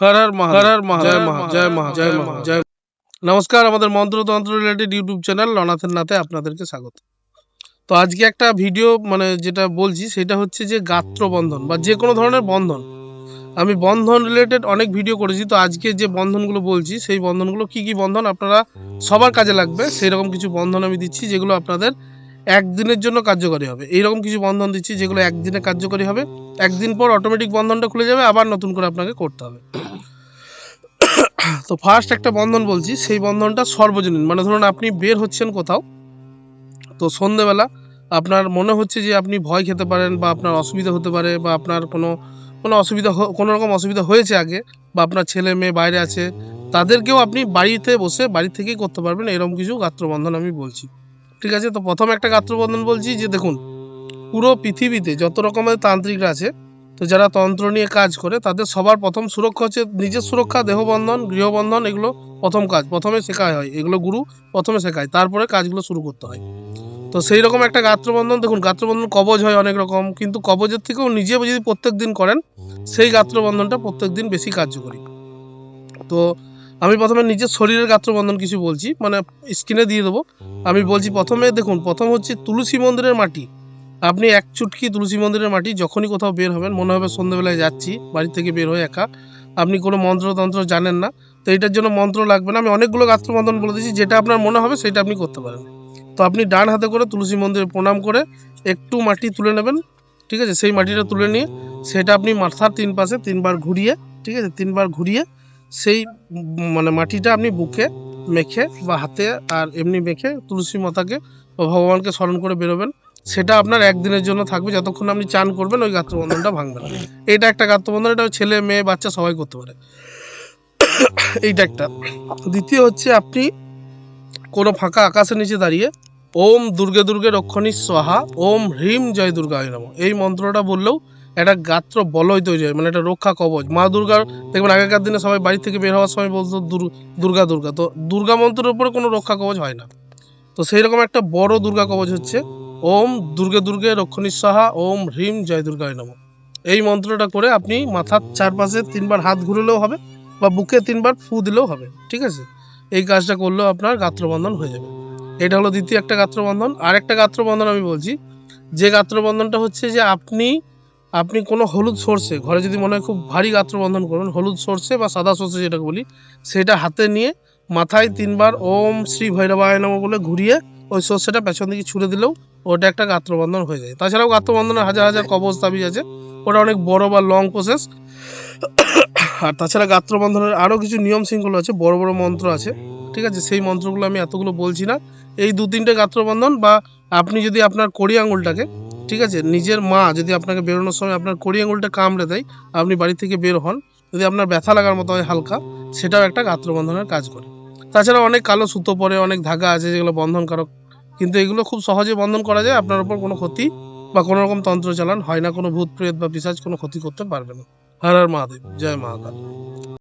হর হর মহা হর হর মহা জয় মহা জয় মহা জয় মহা জয় নমস্কার আমাদের মন্ত্রতন্ত্র রিলেটেড ইউটিউব চ্যানেল লনাথের নাথে আপনাদেরকে স্বাগত। তো আজকে একটা ভিডিও মানে যেটা বলছি সেটা হচ্ছে যে গাত্র বন্ধন বা যে কোনো ধরনের বন্ধন। আমি বন্ধন রিলেটেড অনেক ভিডিও করেছি তো আজকে যে বন্ধনগুলো বলছি সেই বন্ধনগুলো কি কি বন্ধন আপনারা সবার কাজে লাগবে সেই রকম কিছু বন্ধন আমি দিচ্ছি যেগুলো আপনাদের একদিনের জন্য কার্যকরী হবে। এইরকম কিছু বন্ধন দিচ্ছি যেগুলো একদিনে কার্যকরী হবে। একদিন পর অটোমেটিক বন্ধনটা খুলে যাবে আবার নতুন করে আপনাকে করতে হবে। তো ফার্স্ট একটা বন্ধন বলছি, সেই বন্ধনটা সর্বজনীন। মানে ধরুন আপনি বের হচ্ছেন কোথাও, তো সন্ধেবেলা আপনার মনে হচ্ছে যে আপনি ভয় খেতে পারেন বা আপনার অসুবিধা হতে পারে বা আপনার কোনো কোনো অসুবিধা কোনো রকম অসুবিধা হয়েছে আগে বা আপনার ছেলে মেয়ে বাইরে আছে, তাদেরকেও আপনি বাড়িতে বসে বাড়ি থেকেই করতে পারবেন। এরকম কিছু গাত্রবন্ধন আমি বলছি। ঠিক আছে? তো প্রথম একটা গাত্রবন্ধন বলছি যে দেখুন, পুরো পৃথিবীতে যত রকমের তান্ত্রিকরা আছে তো যারা তন্ত্র নিয়ে কাজ করে, তাদের সবার প্রথম সুরক্ষা হচ্ছে নিজের সুরক্ষা, দেহবন্ধন, গৃহবন্ধন, এগুলো প্রথম কাজ, প্রথমে শেখায় হয়, এগুলো গুরু প্রথমে শেখায়, তারপরে কাজগুলো শুরু করতে হয়। তো সেই রকম একটা গাত্রবন্ধন, দেখুন গাত্রবন্ধন কবজ হয় অনেক রকম, কিন্তু কবজের থেকেও নিজে যদি প্রত্যেক দিন করেন, সেই গাত্রবন্ধনটা প্রত্যেক দিন বেশি কার্যকরী। তো আমি প্রথমে নিজের শরীরের গাত্রবন্ধন কিছু বলছি মানে স্ক্রিনে দিয়ে দেবো। আমি বলছি প্রথমে দেখুন, প্রথম হচ্ছে তুলসী মন্দিরের মাটি। আপনি এক চুটকি তুলসী মন্দিরের মাটি যখনই কোথাও বের হবেন, মনে হবে সন্ধ্যেবেলায় যাচ্ছি, বাড়ি থেকে বের হয়ে একা। আপনি কোনো মন্ত্রতন্ত্র জানেন না, তো এটার জন্য মন্ত্র লাগবে না। আমি অনেকগুলো গাত্রবন্ধন বলে দিয়েছি, যেটা আপনার মনে হবে সেটা আপনি করতে পারেন। তো আপনি ডান হাতে করে তুলসী মন্দিরে প্রণাম করে একটু মাটি তুলে নেবেন, ঠিক আছে? সেই মাটিটা তুলে নিয়ে সেটা আপনি মাথার তিন পাশে তিনবার ঘুরিয়ে, ঠিক আছে? তিনবার ঘুরিয়ে সেই মানে মাটিটা আপনি বুকে মেখে বা হাতে আর এমনি মেখে তুলসী মাতাকে ভগবানকে স্মরণ করে বেরোবেন। সেটা আপনার একদিনের জন্য থাকবে, যতক্ষণ আপনি চান করবেন, ওই গাত্রবন্ধনটা ভাঙবে না। এটা একটা গাত্রবন্ধন, এটা ছেলে, মেয়ে, বাচ্চা সবাই করতে পারে। এইটা একটা। দ্বিতীয় হচ্ছে আপনি কোনো ফাঁকা আকাশের নিচে দাঁড়িয়ে, ওম দুর্গে দুর্গে রক্ষণী সহা ওম হ্রিম জয় দুর্গা নম। এই মন্ত্রটা বললেও একটা গাত্র বলয় তৈরি হয় মানে একটা রক্ষা কবচ। মা দুর্গার দেখবেন আগেকার দিনে সবাই বাড়ি থেকে বের হওয়ার সময় বলতো দুর- দুর্গা দুর্গা। তো দুর্গা মন্ত্রের উপরে কোনো রক্ষা কবচ হয় না। তো সেই রকম একটা বড় দুর্গা কবচ হচ্ছে ওম দুর্গে দুর্গে রক্ষণী সাহা ওম হ্রিম জয় দুর্গায় নম। এই মন্ত্রটা করে আপনি মাথার চারপাশে তিনবার হাত ঘুরলেও হবে বা বুকে তিনবার ফু দিলেও হবে, ঠিক আছে? এই কাজটা করলেও আপনার গাত্রবন্ধন হয়ে যাবে। এটা হলো দ্বিতীয় একটা গাত্রবন্ধন। আর একটা গাত্রবন্ধন আমি বলছি, যে গাত্রবন্ধনটা হচ্ছে যে আপনি আপনি কোনো হলুদ সর্ষে, ঘরে যদি মনে হয় খুব ভারী গাত্রবন্ধন করবেন হলুদ সর্ষে বা সাদা সর্ষে যেটাকে বলি, সেটা হাতে নিয়ে মাথায় তিনবার ওম শ্রী ভৈরবায় নম বলে ঘুরিয়ে ওই সর্ষেটা পেছন দিকে ছুড়ে দিলেও ওটা একটা গাত্রবন্ধন হয়ে যায়। তাছাড়াও গাত্রবন্ধনের হাজার হাজার কবচ তাবিজ আছে। ওটা অনেক বড় বা লং প্রসেস আর তাছাড়া গাত্রবন্ধনের আরও কিছু নিয়ম শৃঙ্খলা আছে, বড় বড় মন্ত্র আছে। ঠিক আছে? সেই মন্ত্রগুলো আমি এতগুলো বলছি না। এই দু তিনটে গাত্রবন্ধন বা আপনি যদি আপনার কড়ি আঙুলটাকে, ঠিক আছে? নিজের মা যদি আপনাকে বেরোনোর সময় আপনার কড়ি আঙুলটা কামড়ে দেয়, আপনি বাড়ি থেকে বের হন, যদি আপনার ব্যথা লাগার মতো হয় হালকা, সেটাও একটা গাত্রবন্ধনের কাজ করে। তাছাড়া অনেক কালো সুতো পরে অনেক ধাগা আছে যেগুলো বন্ধনকারক কিন্তু এগুলো খুব সহজে বন্ধন করা যায়, আপনার উপর কোনো ক্ষতি বা কোনো রকম তন্ত্র চালান হয় না, কোনো ভূত, প্রেত বা পিসাজ কোনো ক্ষতি করতে পারবে না। হর হর মহাদেব, জয় মহাকাল।